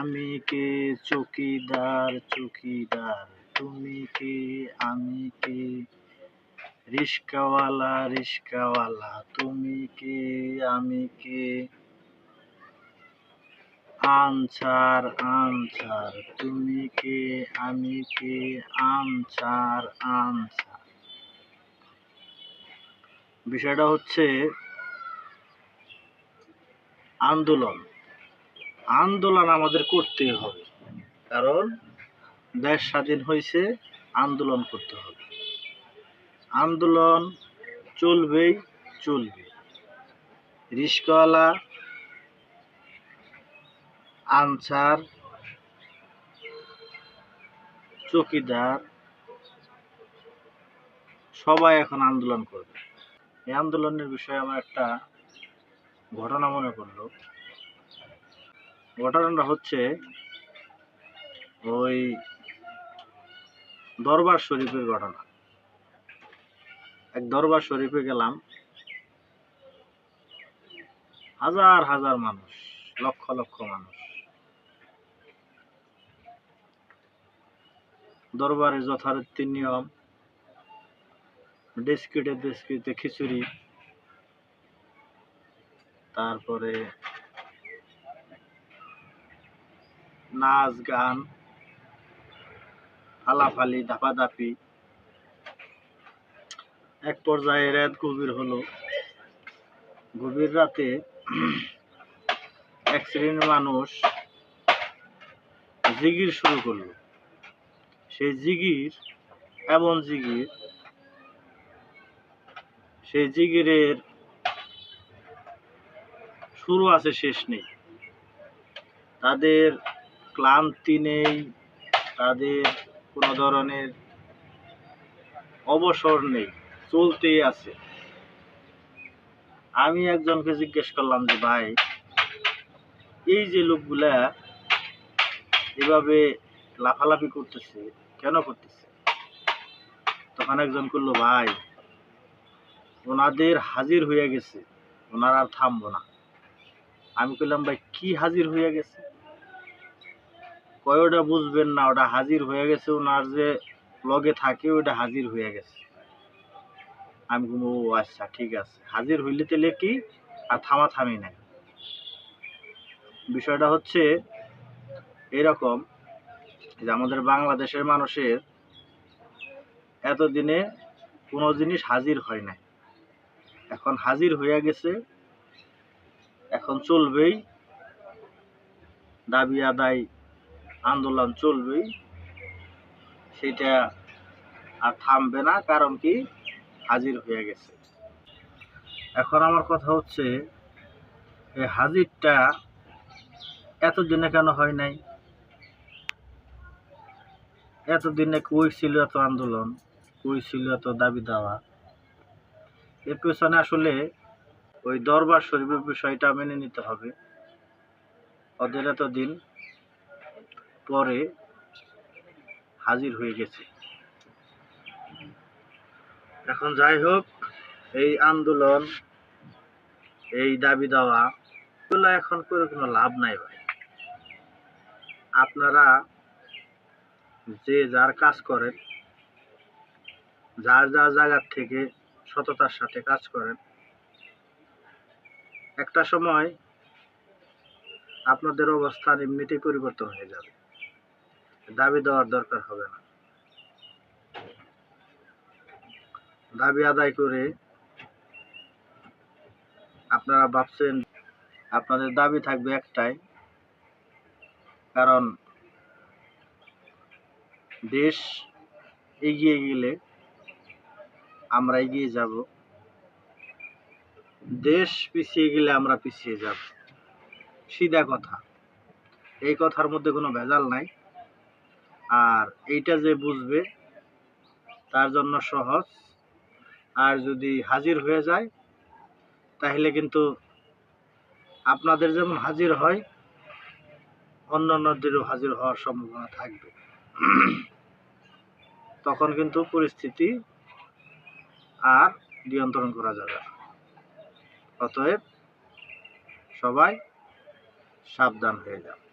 আমি কে চকিদার চকিদার? তুমি কে? আমি কে? রিস্কাওয়ালা রিস্কাওয়ালা। তুমি কে? আমি কে? Answer answer. তুমি কে? আমি কে? Answer answer. বিষয়টা হচ্ছে আন্দোলন। আন্দোলন আমাদের করতে হবে। কারণ দেশ স্বাধীন হয়েছে আন্দোলন করতে হবে। আন্দোলন চলবেই চলবে। রিস্কওয়ালা আনসার, চকিদার, সবাই এখন আন্দোলন করবে। এই আন্দোলনের বিষয়ে আমার একটা ঘটনা মনে পড়ল। ঘটনাটা হচ্ছে ওই দরবার শরীফের ঘটনা। এক দরবার শরীফে গেলাম, হাজার হাজার মানুষ, লক্ষ লক্ষ মানুষ। দরবারে যথারীতি নিয়ম ডেস্কিটে ডেস্কিতে খিচুড়ি, তারপরে নাচ, গান ফালাফালি ধাপাধাপি। এক পর্যায়ে রাত গভীর হলো। গভীর রাতে এক শ্রেণির মানুষ জিগির শুরু করল। সেই জিগির, এমন জিগির, সেই জিগিরের শুরু আছে, শেষ নেই। তাদের ক্লান্তি নেই, তাদের কোনো ধরনের অবসর নেই, চলতেই আছে। আমি একজনকে জিজ্ঞেস করলাম যে, ভাই, এই যে লোকগুলা এভাবে লাফালাফি করতেছে, কেন করতেছে? তখন একজন করল, ভাই, ওনাদের হাজির হয়ে গেছে, ওনার আর থামবো না। আমি কইলাম, ভাই, কি হাজির হয়ে গেছে? কয় ওটা বুঝবেন না, ওটা হাজির হয়ে গেছে ওনার যে লগে থাকে ওটা হাজির হয়ে গেছে। আমি ও আচ্ছা ঠিক আছে। হাজির হইলে তেলে কি? আর থামা থামি নাই। বিষয়টা হচ্ছে এরকম যে আমাদের বাংলাদেশের মানুষের এতদিনে কোনো জিনিস হাজির হয় নাই। এখন হাজির হয়ে গেছে, এখন চলবেই। দাবি আদায় আন্দোলন চলবেই সেটা আর থামবে না, কারণ কি হাজির হয়ে গেছে। এখন আমার কথা হচ্ছে, এই হাজিরটা এতদিনে কেন হয় নাই? এতদিনে কই ছিল এত আন্দোলন? কই ছিল এত দাবি দাওয়া? এর পেছনে আসলে ওই দরবার শরীফের বিষয়টা মেনে নিতে হবে। ওদের এতদিন পরে হাজির হয়ে গেছে। এখন যাই হোক, এই আন্দোলন, এই দাবি দেওয়া, এগুলো এখন করে কোনো লাভ নাই ভাই। আপনারা যে যার কাজ করেন, যার যার জায়গার থেকে সততার সাথে কাজ করেন, একটা সময় আপনাদের অবস্থান এমনিতেই পরিবর্তন হয়ে যাবে। দাবি দেওয়ার দরকার হবে না। দাবি আদায় করে আপনারা ভাবছেন আপনাদের দাবি থাকবে একটাই, কারণ দেশ এগিয়ে গেলে আমরা এগিয়ে যাব। দেশ পিছিয়ে গেলে আমরা পিছিয়ে যাব। সিধা কথা। এই কথার মধ্যে কোনো ভেজাল নাই। আর এইটা যে বুঝবে, তার জন্য সহজ। আর যদি হাজির হয়ে যায়, তাহলে কিন্তু আপনাদের যেমন হাজির হয় অন্য অন্যদেরও হাজির হওয়ার সম্ভাবনা থাকবে। তখন কিন্তু পরিস্থিতি আর নিয়ন্ত্রণ করা যাবে অতএব সবাই সাবধান হয়ে যান